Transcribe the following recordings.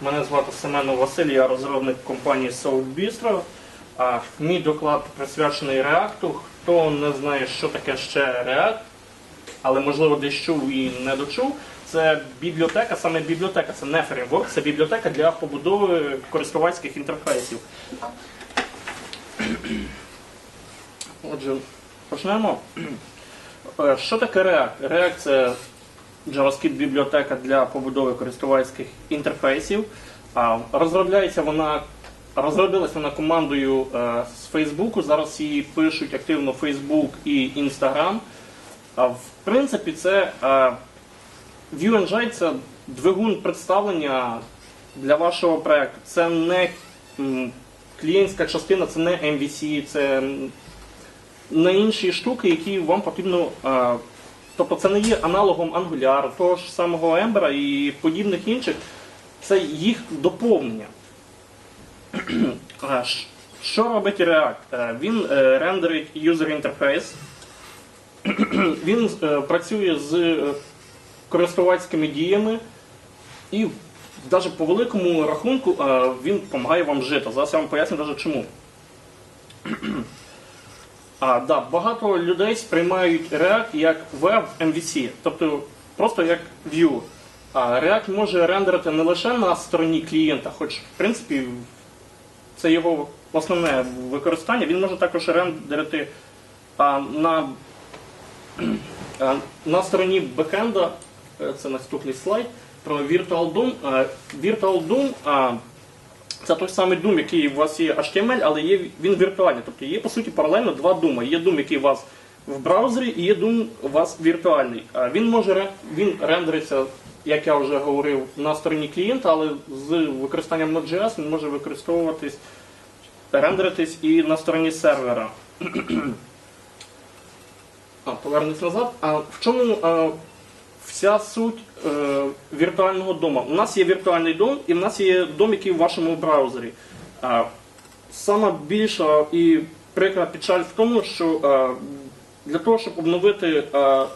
Мене звати Семенов Василь, я розробник компанії Soul Bistro. А мій доклад присвячений React. Хто не знає, що таке ще React, але можливо десь чув і не дочув. Це бібліотека, саме бібліотека, це не фреймворк, це бібліотека для побудови користувацьких інтерфейсів. Отже, почнемо. Е, Що таке React? React це JavaScript бібліотека для побудови користувацьких інтерфейсів. Розробляється вона, розробилась вона командою е, з Facebook. Зараз її пишуть активно Facebook і Instagram. В принципі, це е, VueNJ це двигун представлення для вашого проекту. Це не клієнтська частина, це не MVC, це не інші штуки, які вам потрібно. Е, Тобто це не є аналогом Angular, того ж самого Ember і подібних інших. Це їх доповнення. Що робить React? Е, Він е, рендерить user interface, він е, працює з е, користувацькими діями і навіть по великому рахунку е, він допомагає вам жити. Зараз я вам поясню навіть чому. А, да, багато людей сприймають React як Web MVC, тобто просто як Vue. А React може рендерити не лише на стороні клієнта, хоч в принципі це його основне використання. Він може також рендерити а, на, а, на стороні бекенда. Е, Це наступний слайд про Virtual DOM. А, Virtual DOM а, це той самий Doom, який у вас є HTML, але є він віртуальний. Тобто є по суті паралельно два Doom. Є Doom, який у вас в браузері, і є Doom у вас віртуальний. Він може він рендериться, як я вже говорив, на стороні клієнта, але з використанням Node.js він може використовуватись, рендеритись і на стороні сервера. А, повернусь назад. А в чому а, вся суть е, віртуального дому? У нас є віртуальний дом, і в нас є дом, який в вашому браузері. А, сама більша і прикра печаль в тому, що е, для того, щоб обновити е,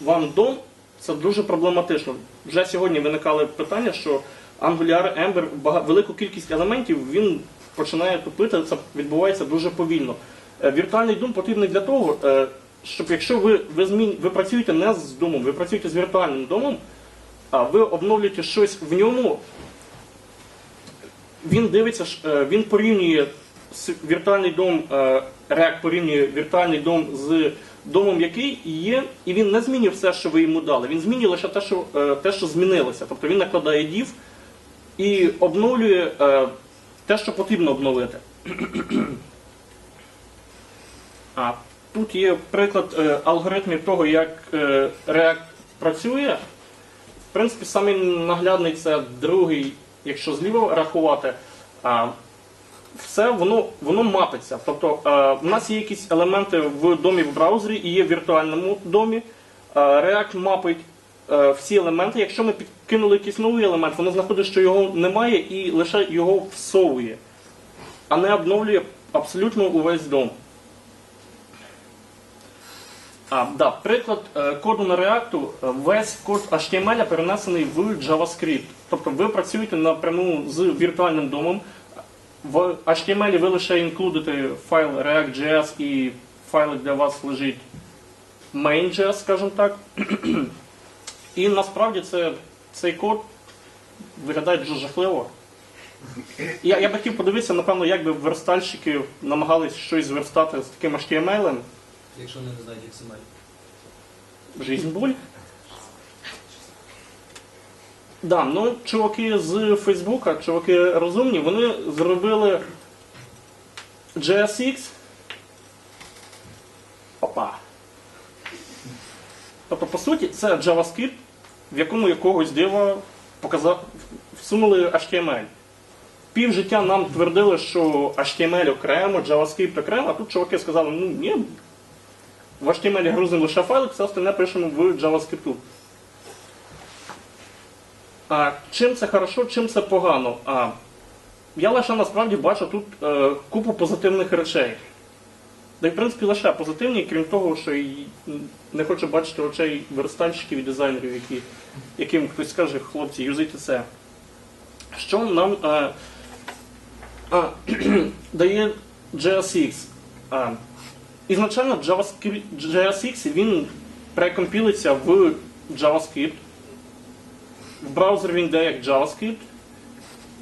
вам дом, це дуже проблематично. Вже сьогодні виникали питання, що Angular Ember бага- велику кількість елементів він починає тупити, це відбувається дуже повільно. Е, Віртуальний дом потрібний для того, е, щоб якщо ви, ви, змін, ви працюєте не з домом, ви працюєте з віртуальним домом, а ви обновлюєте щось в ньому, він дивиться, е, він порівнює віртуальний дом, React порівнює віртуальний дом з домом, який є, і він не змінює все, що ви йому дали. Він змінює лише те, що, е, те, що змінилося. Тобто він накладає div і обновлює е, те, що потрібно обновити. А тут є приклад е, алгоритмів того, як е, React працює. В принципі, самий наглядний це другий, якщо зліва рахувати. Все воно, воно мапиться. Тобто е, в нас є якісь елементи в домі в браузері і є в віртуальному домі. React мапить всі елементи. Якщо ми підкинули якийсь новий елемент, воно знаходить, що його немає, і лише його всовує, а не обновлює абсолютно увесь дом. А, да, приклад е, коду на React, е, весь код HTML перенесений в JavaScript. Тобто ви працюєте напряму з віртуальним домом. В HTML ви лише інклюдите файл React.js і файлик для вас лежить main.js, скажімо так. І насправді це, цей код виглядає дуже жахливо. Я, я б хотів подивитися, напевно, як би верстальщики намагались щось зверстати з таким HTML. Якщо не знають XML. Жизнь боль. Да, ну чуваки з Фейсбука, чуваки розумні, вони зробили JSX. Опа. Тобто, по суті, це JavaScript, в якому якогось дива показав, всунули HTML. Пів життя нам твердили, що HTML окремо, JavaScript окремо, а тут чуваки сказали, ну ні, в HTML грузимо лише файлик, все остальне пишемо в JavaScript. А, чим це хорошо, чим це погано? А, я лише насправді бачу тут е, купу позитивних речей. Да й в принципі лише позитивні, крім того, що і не хочу бачити очей верстальщиків і дизайнерів, які, яким хтось скаже, хлопці, юзайте це. Що нам е, а, дає JSX? А, ізначально JSX він прекомпілиться в JavaScript. В браузер він йде як JavaScript.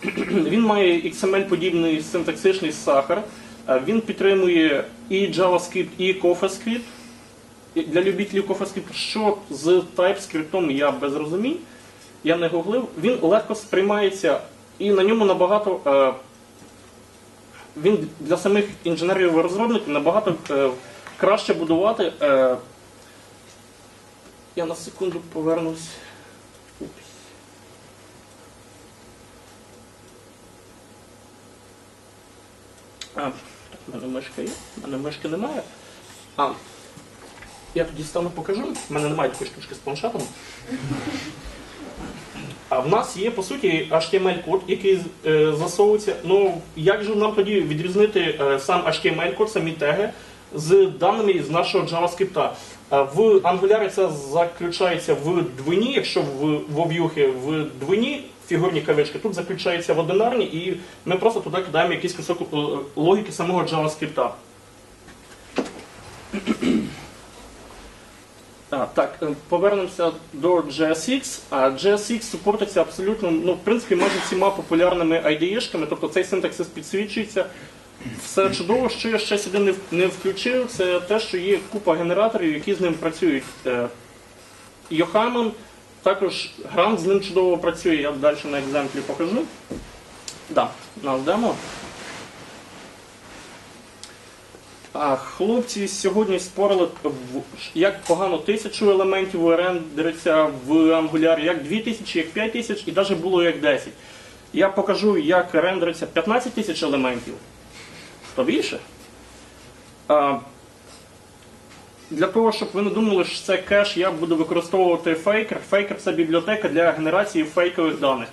Він має XML-подібний синтаксичний сахар. Е, Він підтримує і JavaScript, і CoffeeScript. Для любителів CoffeeScript, що з TypeScript я без розумінь, я не гуглив. Він легко сприймається і на ньому набагато. Він для самих інженерів і розробників набагато е, краще будувати. е, Я на секунду повернусь. А, так, в мене мишка є, в мене мишки немає. А, я тоді стану покажу. У мене немає такої штучки з планшетом. А в нас є, по суті, HTML-код, який е, засовується. Ну, як же нам тоді відрізнити е, сам HTML-код, самі теги з даними з нашого JavaScript? В Angular це заключається в двині, якщо в вов'юхи в двині фігурні кавички, тут заключається в одинарні, і ми просто туди кидаємо якийсь кусок е, логіки самого JavaScript. А, так, е, повернемося до JSX. А JSX супортиться абсолютно, ну, в принципі, майже всіма популярними IDE-шками, тобто цей синтаксис підсвічується. Все чудово, що я ще сюди не, включив, це те, що є купа генераторів, які з ним працюють. Е, Йохамон, також Грант з ним чудово працює, я далі на екземплі покажу. Да, нас демо. Хлопці сьогодні спорили, як погано тисячу елементів рендериться в Angular, як 2000, як 5000 і навіть було як 10. Я покажу, як рендериться 15 тисяч елементів. То більше. А, для того, щоб ви не думали, що це кеш, я буду використовувати фейкер. Фейкер це бібліотека для генерації фейкових даних.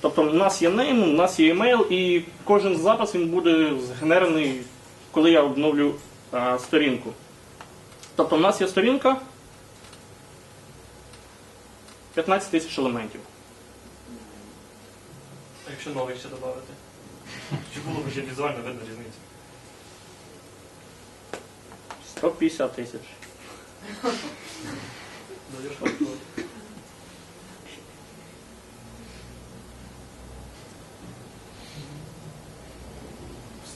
Тобто у нас є name, у нас є емейл, і кожен запис він буде згенерений, коли я обновлю а, сторінку. Тобто у нас є сторінка 15 тисяч елементів. А якщо новий ще додати? Чи було б ще візуально видно різницю? 150 тисяч.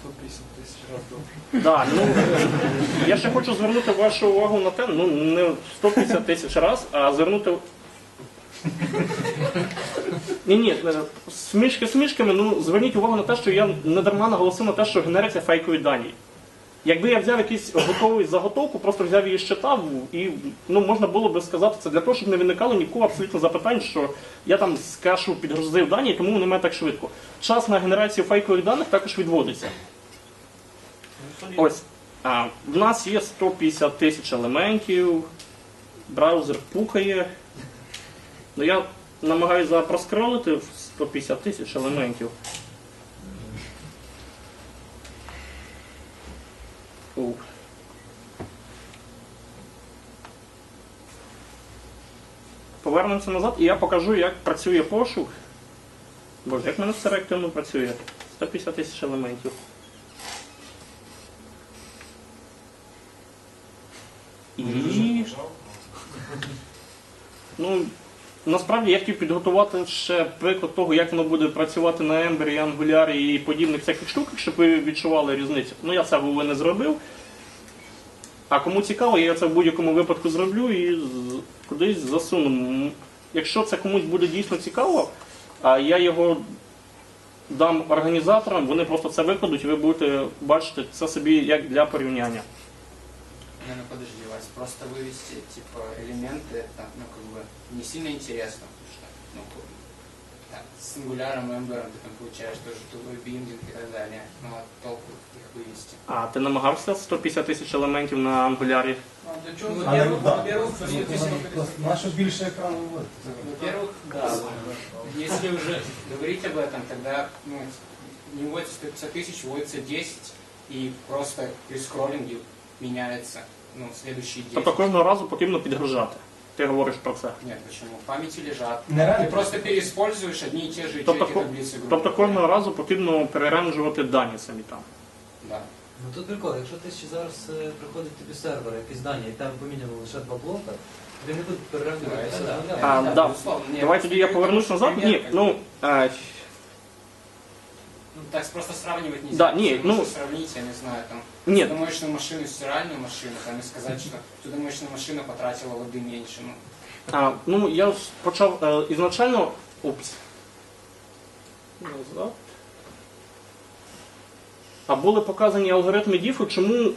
Дуже швидко. Да, ну, я ще хочу звернути вашу увагу на те, ну не 150 тисяч раз, а звернути. Ні, ні, смішки смішками, ну зверніть увагу на те, що я не дарма наголосив на те, що генериться фейкові дані. Якби я взяв якийсь готовий заготовку, просто взяв її щитав, і ну, можна було би сказати це для того, щоб не виникало нікого абсолютно запитань, що я там з кешу підгрузив дані, тому вони мене так швидко. Час на генерацію фейкових даних також відводиться. Ось. А, в нас є 150 тисяч елементів, браузер пукає. Ну, я намагаюся проскролити 150 тисяч елементів. Фу. Повернемося назад і я покажу, як працює пошук. Боже, як мене все реактивно працює. 150 тисяч елементів. Ну, насправді я хотів підготувати ще приклад того, як воно буде працювати на Ember і Angular і подібних всяких штуках, щоб ви відчували різницю. Ну, я це ви не зробив. А кому цікаво, я це в будь-якому випадку зроблю і кудись засуну. Якщо це комусь буде дійсно цікаво, а я його дам організаторам, вони просто це викладуть, і ви будете бачити це собі як для порівняння. Не, ну подожди, Вась, просто вывести типа элементы, это, ну как бы не сильно интересно, потому что, ну, как бы, так, с ангуляром, эмбером ты там получаешь тоже туловой биндинг и так далее, ну а толку их вывести. А ти намагався 150 тисяч елементів на ангулярі? А для чого? Ну, Во-первых, да. во-первых, Ну, что ну, Наше більше екрану вводити. Во-первых, да, если уже говорить об этом, тогда, ну, не вводится 150 тысяч, вводится 10, и просто при скроллинге меняется, ну, следующие 10. Тобто кожного разу потрібно підгружати. ти говориш про це. Нет, почему? В памяти лежат. Не Ты рано. просто переиспользуешь одни и те же Тобто, ячейки ко- таблицы. грубо тобто говоря. кожного разу потрібно переранжувати дані самі там. Да. Ну тут прикол, якщо ти ще зараз е, приходить тобі сервер, якісь дані, і там поміняли лише два блока, тобі не будуть Да, переравнювати это все да. нуля. А, Да, да. безусловно. Нет, Давай тоді я просто повернусь пример, назад. Ні, как ну бы. Ну, так просто сравнивать нельзя. Да, не, Ты ну- сравнить, я не знаю, там, Нет. судомоечную машину, стиральную машину, там, и сказать, что судомоечная машина потратила воды меньше. Ну, А, ну, я почав е, ізначально. Упс. Назад. А були показані алгоритми діфу, чому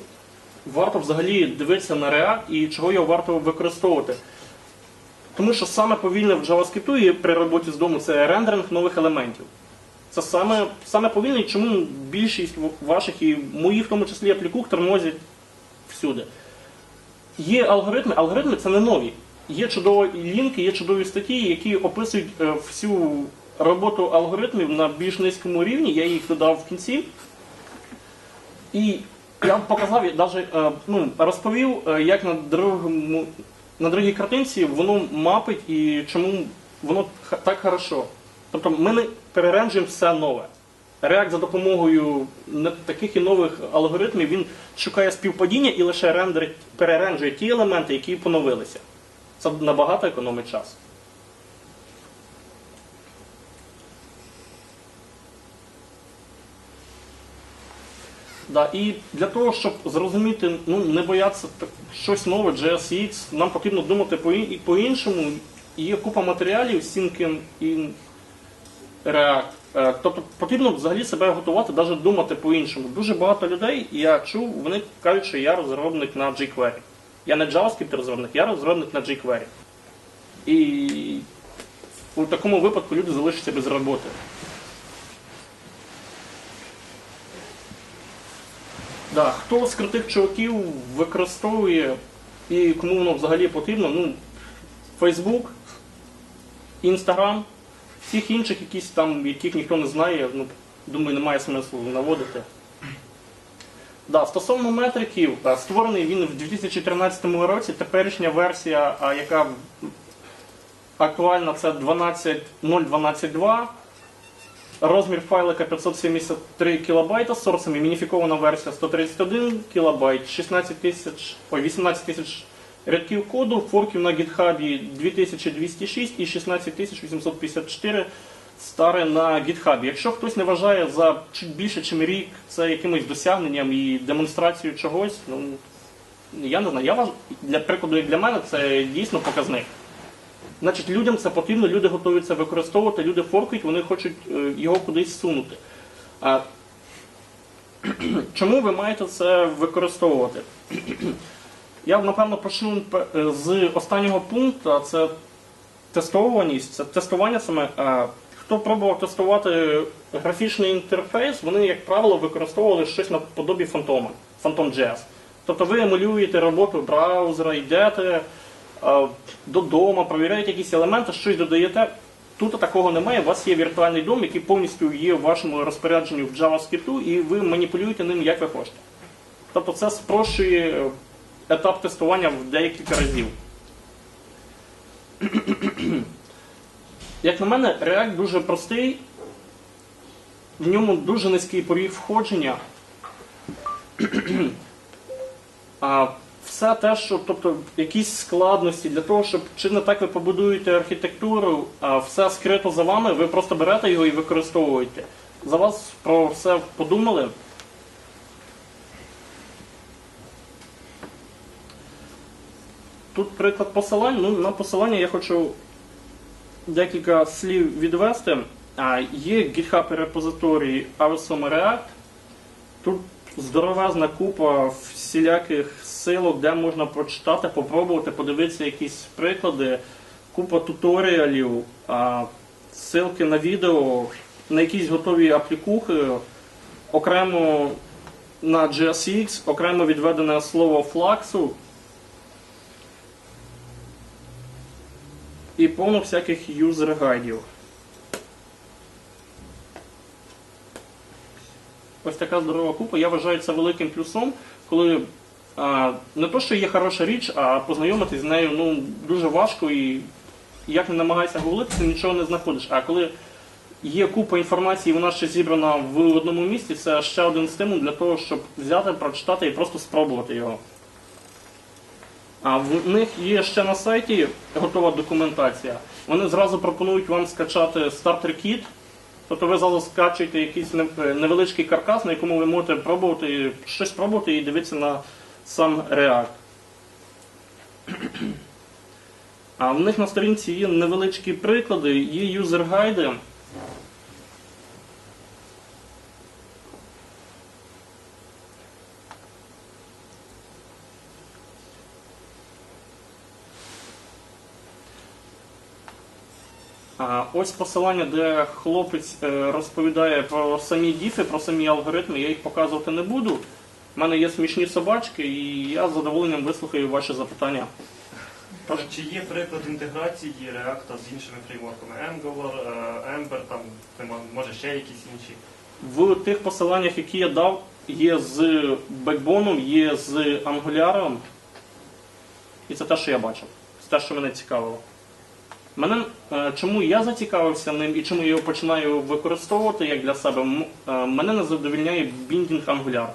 варто взагалі дивитися на React і чого його варто використовувати. Тому що саме повільне в JavaScript і при роботі з дому це рендеринг нових елементів. Це саме, саме повільне, чому більшість ваших і моїх, в тому числі аплікух, тормозять всюди. Є алгоритми, алгоритми це не нові. Є чудові лінки, є чудові статті, які описують е, всю роботу алгоритмів на більш низькому рівні. Я їх додав в кінці. І я вам показав, я даже, е, ну, розповів, е, як на другому. На другій картинці воно мапить і чому воно так хорошо. Тобто ми не переренджуємо все нове. React за допомогою таких і нових алгоритмів він шукає співпадіння і лише рендерить, ті елементи, які поновилися. Це набагато економить час. Да, і для того, щоб зрозуміти, ну не боятися щось нове, JSX, нам потрібно думати по-іншому. Є купа матеріалів, Sync React. Е, Тобто потрібно взагалі себе готувати, навіть думати по-іншому. Дуже багато людей, я чув, вони кажуть, що я розробник на jQuery. Я не JavaScript розробник, я розробник на jQuery. І у такому випадку люди залишаться без роботи. Да, хто з крутих чуваків використовує і кому воно взагалі потрібно, ну, Facebook, Instagram, всіх інших якісь там, яких ніхто не знає, ну, думаю, немає смислу наводити. Да, стосовно метриків, е, створений він в 2013 році. Теперішня версія, яка актуальна, це 12.0.12.2. Розмір файлика 573 кБ, з сорсами мініфікована версія 131 кБ, 16 тисяч, ой, 18 тисяч рядків коду, форків на GitHub 2206 і 16854 старе на GitHub. Якщо хтось не вважає за більше, ніж рік це якимось досягненням і демонстрацією чогось, ну я не знаю. Я вваж... для прикладу, як для мене, це дійсно показник. Значить, людям це потрібно, люди готові це використовувати, люди форкають, вони хочуть е, його кудись сунути. Чому ви маєте це використовувати? Я напевно почну е, з останнього пункту, це тестованість, це тестування саме. Хто пробував тестувати графічний інтерфейс, вони, як правило, використовували щось наподобі фантома, Phantom.js. Тобто ви емулюєте роботу браузера, йдете е, додому, провіряєте якісь елементи, щось додаєте. Тут такого немає. У вас є віртуальний дом, який повністю є в вашому розпорядженні в JavaScript, і ви маніпулюєте ним як ви хочете. Тобто це спрощує е, етап тестування в декілька разів. Як на мене, React дуже простий, в ньому дуже низький поріг входження. А все те, що, тобто, якісь складності для того, щоб чи не так ви побудуєте архітектуру, а все скрито за вами, ви просто берете його і використовуєте. За вас про все подумали. Тут приклад посилань. Ну, на посилання я хочу декілька слів відвести. А, є GitHub репозиторій Awesome React. Тут здоровезна купа всіляких силок, де можна прочитати, попробувати, подивитися якісь приклади, купа туторіалів, а, ссылки на відео, на якісь готові аплікухи, окремо на JSX, окремо відведене слово флаксу. І повно всяких юзер гайдів. Ось така здорова купа. Я вважаю це великим плюсом, коли а, не то, що є хороша річ, а познайомитись з нею ну, дуже важко і як не намагайся гуглити, ти нічого не знаходиш. А коли є купа інформації, вона ще зібрана в одному місці, це ще один стимул для того, щоб взяти, прочитати і просто спробувати його. А в них є ще на сайті готова документація. Вони зразу пропонують вам скачати стартер кіт. Тобто ви зразу скачуєте якийсь невеличкий каркас, на якому ви можете пробувати щось пробувати і дивитися на сам React. А в них на сторінці є невеличкі приклади, є юзер-гайди. Ось посилання, де хлопець е, розповідає про самі діфи, про самі алгоритми. Я їх показувати не буду. У мене є смішні собачки, і я з задоволенням вислухаю ваші запитання. Чи є приклад інтеграції React з іншими фреймворками? Angular, е, Ember, там, може ще якісь інші? В тих посиланнях, які я дав, є з Backbone, є з Angular. І це те, що я бачив. Це те, що мене цікавило. Мене, е, чому я зацікавився ним і чому я його починаю використовувати як для себе, е, мене не задовільняє біндінг Angular.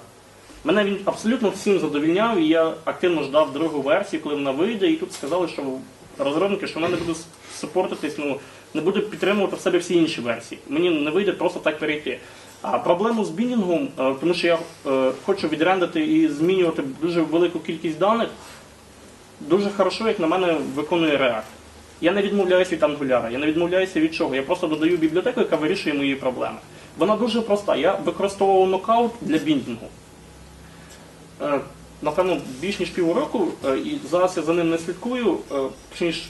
Мене він абсолютно всім задовільняв, і я активно ждав другу версію, коли вона вийде, і тут сказали, що розробники, що вона не буде супортитись, ну, не буде підтримувати в себе всі інші версії. Мені не вийде просто так перейти. А проблему з біндінгом, е, тому що я хочу відрендити і змінювати дуже велику кількість даних, дуже хорошо, як на мене, виконує React. Я не відмовляюся від Angular, я не відмовляюся від чого. Я просто додаю бібліотеку, яка вирішує мої проблеми. Вона дуже проста. Я використовував нокаут для біндінгу. Е, Напевно, більш ніж півроку, е, і зараз я за ним не слідкую, е, точніше,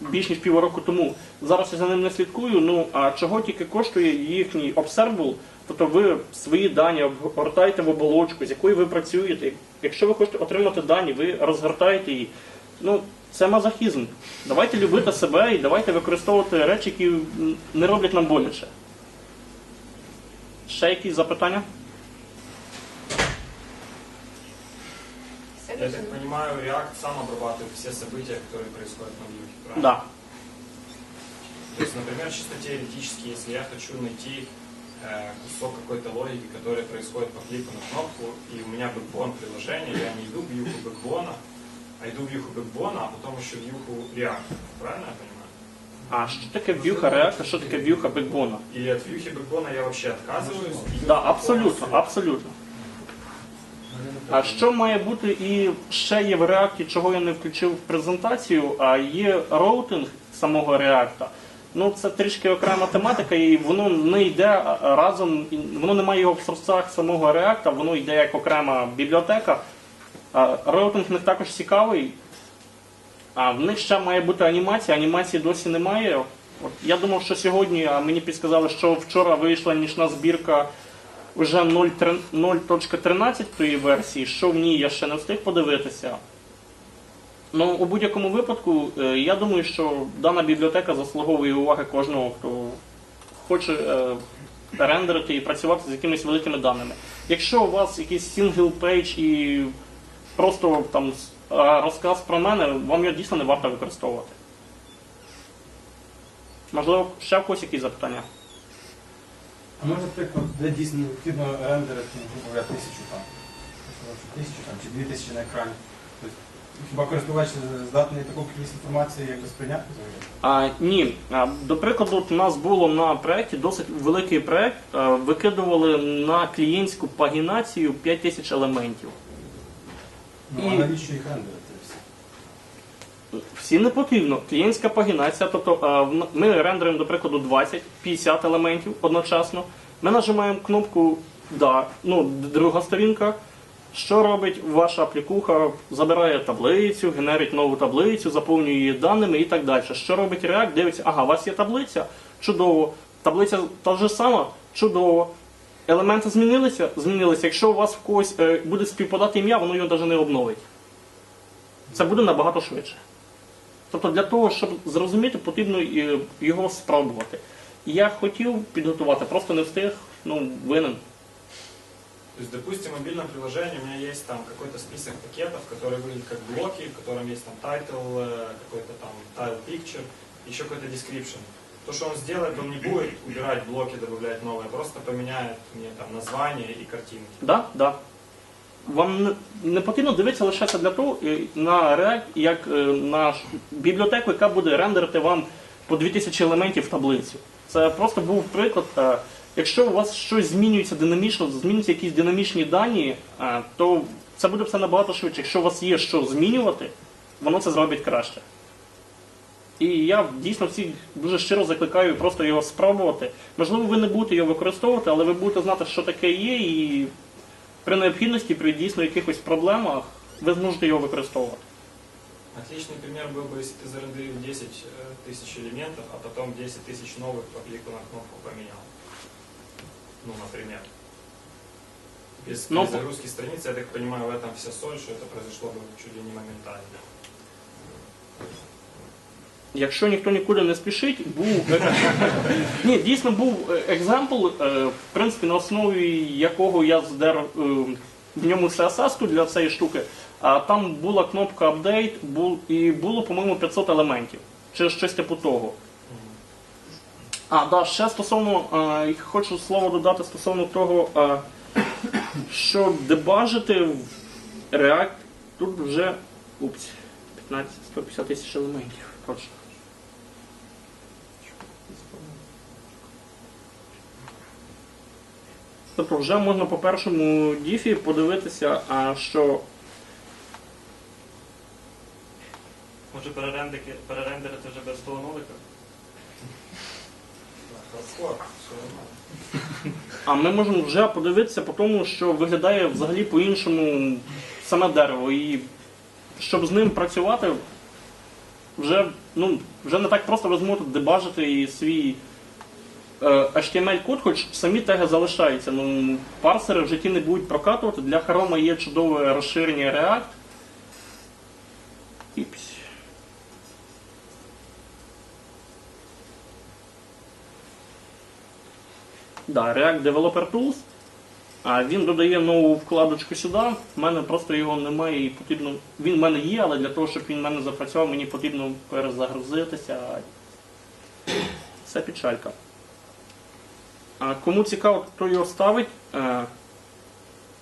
більш ніж півроку тому. Зараз я за ним не слідкую. Ну а чого тільки коштує їхній observable, тобто ви свої дані обгортаєте в оболочку, з якою ви працюєте. Якщо ви хочете отримати дані, ви розгортаєте її. Ну, це мазохізм. Давайте любити себе і давайте використовувати речі, які м, не роблять нам боляче. Ще якісь запитання? Я так понимаю, React сам обрабатывает все события, которые происходят на вьюхе, правильно? Да. То есть, например, чисто теоретически, если я хочу найти э, кусок какой-то логики, который происходит по клику на кнопку, и у меня бэкбон приложения, я не иду в вьюху бэкбона, а иду в вьюху бэкбона, а потом еще в вьюху React. Правильно я понимаю? А що таке в'юха React, а що таке в'юха бекбона? Или от вьюхи бэкбона я вообще отказываюсь? и Да, абсолютно, абсолютно. Вони не А що має бути і ще є в React, чого я не включив в презентацію, а є роутинг самого React. Ну, це трішки окрема тематика, і воно не йде а, разом, і воно не має його в сорсах самого React, воно йде як окрема бібліотека. Роутинг в них також цікавий. А в них ще має бути анімація, анімації досі немає. От я думав, що сьогодні, а мені підсказали, що вчора вийшла нічна збірка вже 0.3 0.13 версії, що в ній я ще не встиг подивитися. Ну, у будь-якому випадку, е, я думаю, що дана бібліотека заслуговує уваги кожного, хто хоче е, рендерити і працювати з якимись великими даними. Якщо у вас якийсь page і просто там розказ про мене, вам його дійсно не варто використовувати. Можливо, ще в когось якісь запитання? А може, наприклад, де дійсно необхідно рендерити, ну, грубо говоря, тисячу там, тисячу там, чи дві тисячі на екрані. Тобто, хіба користувач здатний таку кількість інформації якби сприйняти взагалі? А, ні. До прикладу, у нас було на проєкті досить великий проєкт. Викидували на клієнтську пагінацію 5000 елементів. Ну, І- а навіщо їх рендерити? всі? Не потрібно. Клієнтська пагінація, тобто в- ми рендеримо, до прикладу, 20-50 елементів одночасно. Ми нажимаємо кнопку Да, ну, д- друга сторінка. Що робить ваша аплікуха? Забирає таблицю, генерить нову таблицю, заповнює її даними і так далі. Що робить React? Дивиться, ага, у вас є таблиця, чудово. Таблиця та ж сама, чудово Елементи змінилися? Змінилися. Якщо у вас в когось е, буде співпадати ім'я, воно його навіть не обновить. Це буде набагато швидше. Тобто для того, щоб зрозуміти, потрібно е, його спробувати. Я хотів підготувати, просто не встиг, ну, винен. То есть, допустим, в мобильном приложении у меня есть там какой-то список пакетов, которые выглядят как блоки, в котором есть там title, э, какой-то там tile picture, еще какой-то description. То, что он сделает, он не будет убирать блоки, добавлять новые, просто поменяет мне там название и картинки. Да, да. Вам не, потрібно дивитися лише це для того на React, як е, на бібліотеку, яка буде рендерити вам по 2000 елементів в таблицю. Це просто був приклад. е, Якщо у вас щось змінюється динамічно, змінюються якісь динамічні дані, е, то це буде все набагато швидше. Якщо у вас є що змінювати, воно це зробить краще. І я дійсно всіх дуже щиро закликаю просто його спробувати. Можливо, ви не будете його використовувати, але ви будете знати, що таке є, і при необхідності, при дійсно якихось проблемах, ви зможете його використовувати. Отличный пример был бы, если ты зарендерил 10 э, тысяч элементов, а потом 10 тысяч новых по клику на кнопку поменял. Ну, например. Без Но- перезагрузки страницы, я так понимаю, в этом вся соль, что это произошло бы чуть ли не моментально. Якщо ніхто нікуди не спішить, був ні, дійсно був е, екземпл, е, в принципі, на основі якого я здер е, в ньому CSS для цієї штуки. А там була кнопка бул, і було, по-моєму, 500 елементів. Чи щось типу того. А, да, ще стосовно, е, хочу слово додати стосовно того, е, що дебажити в React тут вже упс, 15, 150 тисяч елементів. Точно. Тобто вже можна по першому діфі подивитися, а що Може перерендики, перерендерити вже без того нолика? А ми можемо вже подивитися по тому, що виглядає взагалі по-іншому саме дерево. І щоб з ним працювати, вже, ну, вже не так просто ви зможете дебажити і свій HTML-код, хоч самі теги залишаються. Ну, парсери в житті не будуть прокатувати. Для Chrome є чудове розширення React. Іпс. Да, React Developer Tools. А він додає нову вкладочку сюди. В мене просто його немає і потрібно. Він в мене є, але для того, щоб він в мене запрацював, мені потрібно перезагрузитися. Це печалька. Кому цікаво, хто його ставить. е,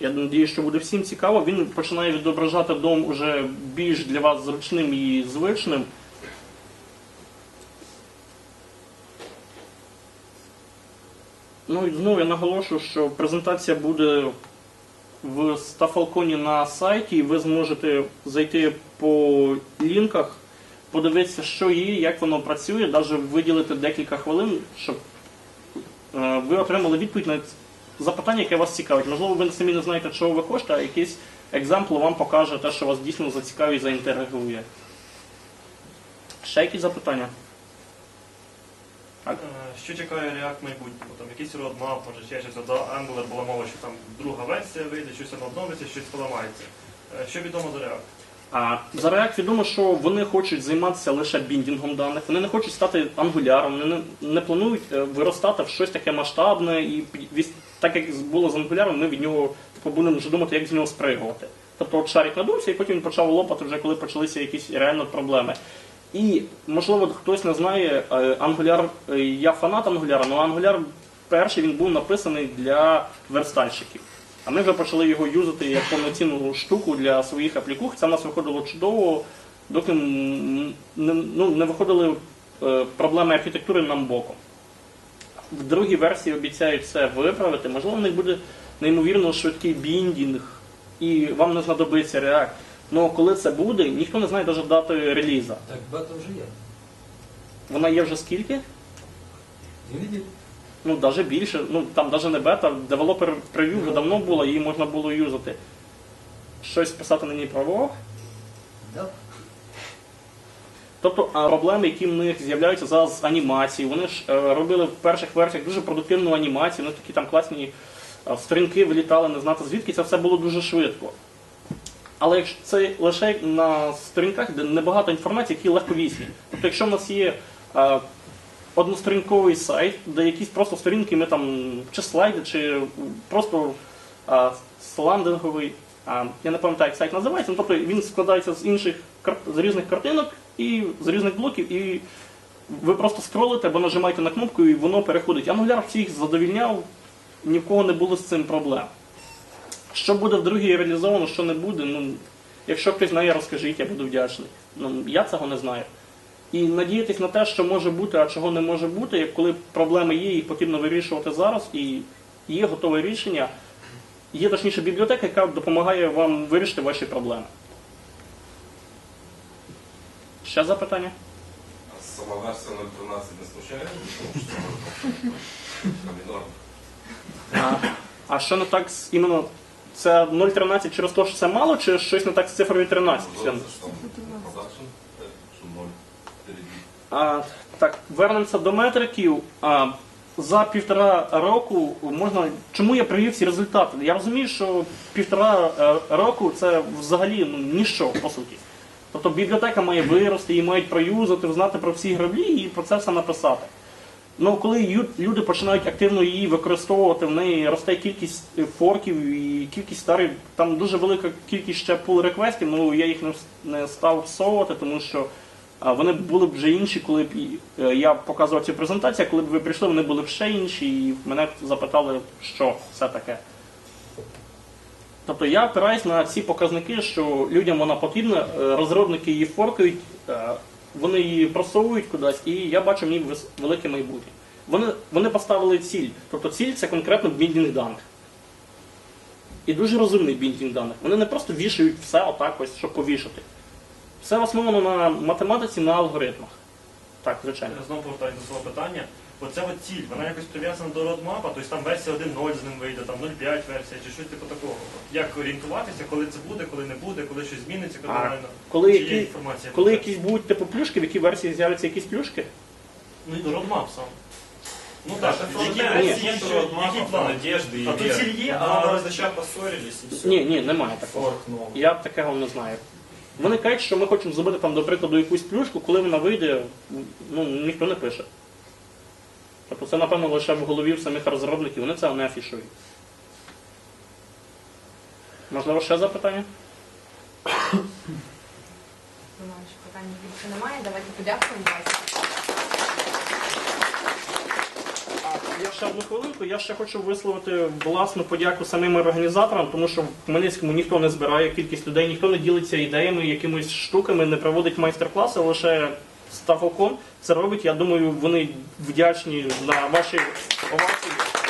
Я надію, що буде всім цікаво. Він починає відображати дом уже більш для вас зручним і звичним. Ну і знову я наголошую, що презентація буде в Стафалконі на сайті, і ви зможете зайти по лінках, подивитися, що є, як воно працює, навіть виділити декілька хвилин, щоб ви отримали відповідь на запитання, яке вас цікавить. Можливо, ви самі не знаєте, чого ви хочете, а якийсь екземпл вам покаже те, що вас дійсно зацікавить і заінтересує. Ще якісь запитання? Так. Е, Що чекає React в майбутньому? Там якийсь родмап, може ще щось. За Angular була мова, що там друга версія вийде, щось обновиться, щось поламається. Е, Що відомо за React? А за React відомо, що вони хочуть займатися лише біндінгом даних. Вони не хочуть стати ангуляром, вони не, не планують е, виростати в щось таке масштабне, і так як було з ангуляром, ми від нього типу, будемо вже думати, як з нього спригувати. Тобто от шарик надувся, і потім він почав лопати вже коли почалися якісь реально проблеми. І можливо хтось не знає, е, Angular, е, я фанат Angular, але Angular перший він був написаний для верстальщиків. А ми вже почали його юзати як повноцінну штуку для своїх аплікух. Це в нас виходило чудово, доки не, ну, не виходили е, проблеми архітектури нам боком. В другій версії обіцяють це виправити. Можливо, в них буде неймовірно швидкий біндінг, і вам не знадобиться React. Ну коли це буде, ніхто не знає навіть дати реліза. Так, бета вже є. Вона є вже скільки? Дві неділі. Ну, навіть більше. Ну, там навіть не бета, девелопер прев'ю вже давно було, її можна було юзати. Щось писати на ній Да. Тобто а, проблеми, які в них з'являються зараз з анімації. Вони ж е, робили в перших версіях дуже продуктивну анімацію, ну такі там класні е, сторінки вилітали, не знати звідки, це все було дуже швидко. Але якщо це лише на сторінках, де небагато інформації, які легковісні. Тобто, якщо в нас є е, односторінковий сайт, де якісь просто сторінки ми там чи слайди, чи просто а, с ландинговий. А, я не пам'ятаю, як сайт називається, ну, тобто він складається з інших з різних картинок і з різних блоків, і ви просто скролите або нажимаєте на кнопку, і воно переходить. Angular всіх задовільняв, ні в кого не було з цим проблем. Що буде в другій реалізовано, що не буде, ну, якщо хтось знає, розкажіть, я буду вдячний. Ну, я цього не знаю. І надіятись на те, що може бути, а чого не може бути, як коли проблеми є, їх потрібно вирішувати зараз, і є готове рішення. Є точніше бібліотека, яка допомагає вам вирішити ваші проблеми. Ще запитання? А сама версія 0.13 не смущає? А, а що не так з іменно це 0.13 через те, що це мало, чи щось не так з цифрою 13? Можливо, це ж там продакшн, е, що 0 впереді. А, так, вернемося до метриків. А, за півтора року можна. Чому я привів ці результати? Я розумію, що півтора е, року це взагалі ну, ніщо, по суті. Тобто бібліотека має вирости, її мають проюзати, знати про всі граблі і про це все написати. Ну, коли люди починають активно її використовувати, в неї росте кількість е, форків і кількість старих, там дуже велика кількість ще пул реквестів, ну я їх не, став всовувати, тому що вони були б вже інші, коли б е, я показував цю презентацію, коли б ви прийшли, вони були б ще інші, і мене запитали, що це таке. Тобто я опираюсь на ці показники, що людям вона потрібна, е, розробники її форкають, е, вони її просовують кудись, і я бачу в велике майбутнє. Вони, вони поставили ціль. Тобто ціль це конкретно біндінг даних. І дуже розумний біндінг даних. Вони не просто вішають все отак ось, щоб повішати. Все основано на математиці, на алгоритмах. Так, звичайно. Я знову повертаюся до свого питання. Оця от ціль, вона якось прив'язана до родмапа, тобто там версія 1.0 з ним вийде, там 0.5 версія чи щось типу такого. Як орієнтуватися, коли це буде, коли не буде, коли щось зміниться кардинально? Коли, Чи є які, інформація про коли це? якісь будуть типу плюшки, в якій версії з'являться якісь плюшки? Ну, і родмап сам. Ну Да, так, это які, фронтенд, які, нет які, roadmap, плани? надежды и А тут веры. цель є, Ну, а- просто сейчас поссорились и все. Ні, ні, немає такого. Форк новый. Я такого не знаю. Вони кажуть, що ми хочемо зробити там, до прикладу, якусь плюшку, коли вона вийде, ну ніхто не пише. Тобто це, напевно, лише в голові в самих розробників, вони це не афішують. Можливо, ще запитання? Думаю, що питання більше немає. Давайте подякуємо. А, Я ще одну хвилинку, я ще хочу висловити власну подяку самим організаторам, тому що в Хмельницькому ніхто не збирає кількість людей, ніхто не ділиться ідеями, якимись штуками, не проводить майстер-класи, лише ставоком це робить. Я думаю, вони вдячні на ваші овації.